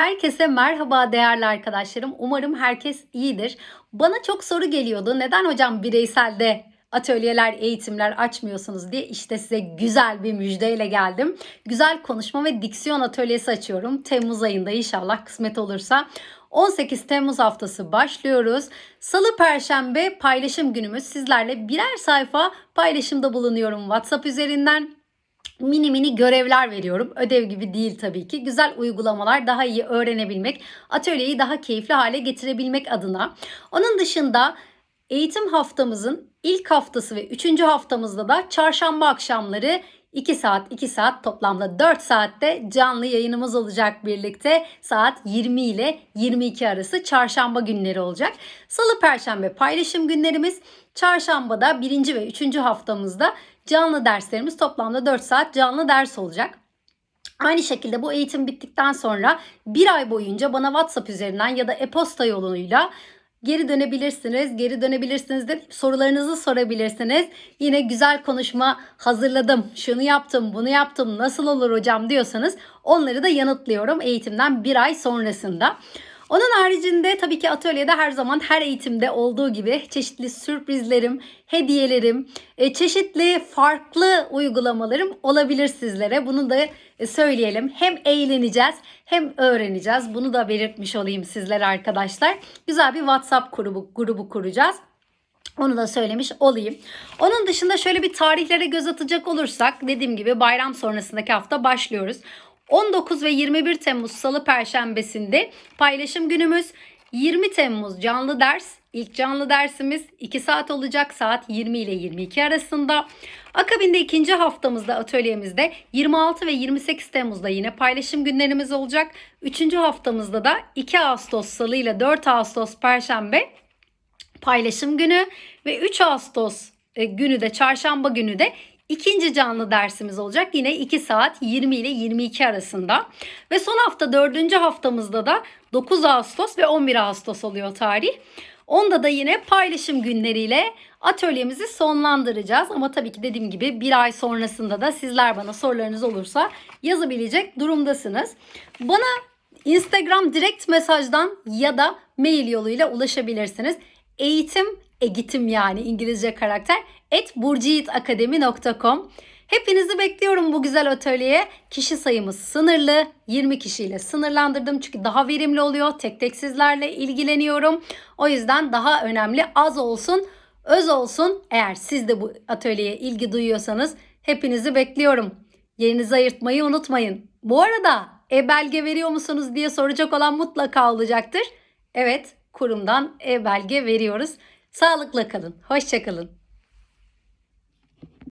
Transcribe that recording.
Herkese merhaba değerli arkadaşlarım. Umarım herkes iyidir. Bana çok soru geliyordu. Neden hocam bireyselde atölyeler, eğitimler açmıyorsunuz diye işte size güzel bir müjdeyle geldim. Güzel konuşma ve diksiyon atölyesi açıyorum. Temmuz ayında inşallah kısmet olursa. 18 Temmuz haftası başlıyoruz. Salı Perşembe paylaşım günümüz. Sizlerle birer sayfa paylaşımda bulunuyorum WhatsApp üzerinden mini mini görevler veriyorum. Ödev gibi değil tabii ki. Güzel uygulamalar daha iyi öğrenebilmek, atölyeyi daha keyifli hale getirebilmek adına. Onun dışında eğitim haftamızın ilk haftası ve üçüncü haftamızda da çarşamba akşamları 2 saat 2 saat toplamda 4 saatte canlı yayınımız olacak birlikte. Saat 20 ile 22 arası çarşamba günleri olacak. Salı perşembe paylaşım günlerimiz. Çarşambada birinci ve üçüncü haftamızda canlı derslerimiz toplamda 4 saat canlı ders olacak. Aynı şekilde bu eğitim bittikten sonra bir ay boyunca bana WhatsApp üzerinden ya da e-posta yoluyla geri dönebilirsiniz. Geri dönebilirsiniz de sorularınızı sorabilirsiniz. Yine güzel konuşma hazırladım. Şunu yaptım, bunu yaptım. Nasıl olur hocam diyorsanız onları da yanıtlıyorum eğitimden bir ay sonrasında. Onun haricinde tabii ki atölyede her zaman her eğitimde olduğu gibi çeşitli sürprizlerim, hediyelerim, e, çeşitli farklı uygulamalarım olabilir sizlere. Bunu da e, söyleyelim. Hem eğleneceğiz hem öğreneceğiz. Bunu da belirtmiş olayım sizlere arkadaşlar. Güzel bir WhatsApp grubu, grubu kuracağız. Onu da söylemiş olayım. Onun dışında şöyle bir tarihlere göz atacak olursak dediğim gibi bayram sonrasındaki hafta başlıyoruz. 19 ve 21 Temmuz Salı Perşembesinde paylaşım günümüz. 20 Temmuz canlı ders. İlk canlı dersimiz 2 saat olacak. Saat 20 ile 22 arasında. Akabinde ikinci haftamızda atölyemizde 26 ve 28 Temmuz'da yine paylaşım günlerimiz olacak. Üçüncü haftamızda da 2 Ağustos Salı ile 4 Ağustos Perşembe paylaşım günü ve 3 Ağustos e, günü de çarşamba günü de ikinci canlı dersimiz olacak. Yine 2 saat 20 ile 22 arasında. Ve son hafta dördüncü haftamızda da 9 Ağustos ve 11 Ağustos oluyor tarih. Onda da yine paylaşım günleriyle atölyemizi sonlandıracağız. Ama tabii ki dediğim gibi bir ay sonrasında da sizler bana sorularınız olursa yazabilecek durumdasınız. Bana Instagram direkt mesajdan ya da mail yoluyla ulaşabilirsiniz. Eğitim, eğitim yani İngilizce karakter et burciyitakademi.com Hepinizi bekliyorum bu güzel atölyeye. Kişi sayımız sınırlı. 20 kişiyle sınırlandırdım çünkü daha verimli oluyor. Tek tek sizlerle ilgileniyorum. O yüzden daha önemli az olsun, öz olsun. Eğer siz de bu atölyeye ilgi duyuyorsanız hepinizi bekliyorum. Yerinizi ayırtmayı unutmayın. Bu arada e-belge veriyor musunuz diye soracak olan mutlaka olacaktır. Evet, kurumdan e-belge veriyoruz. Sağlıkla kalın. Hoşçakalın.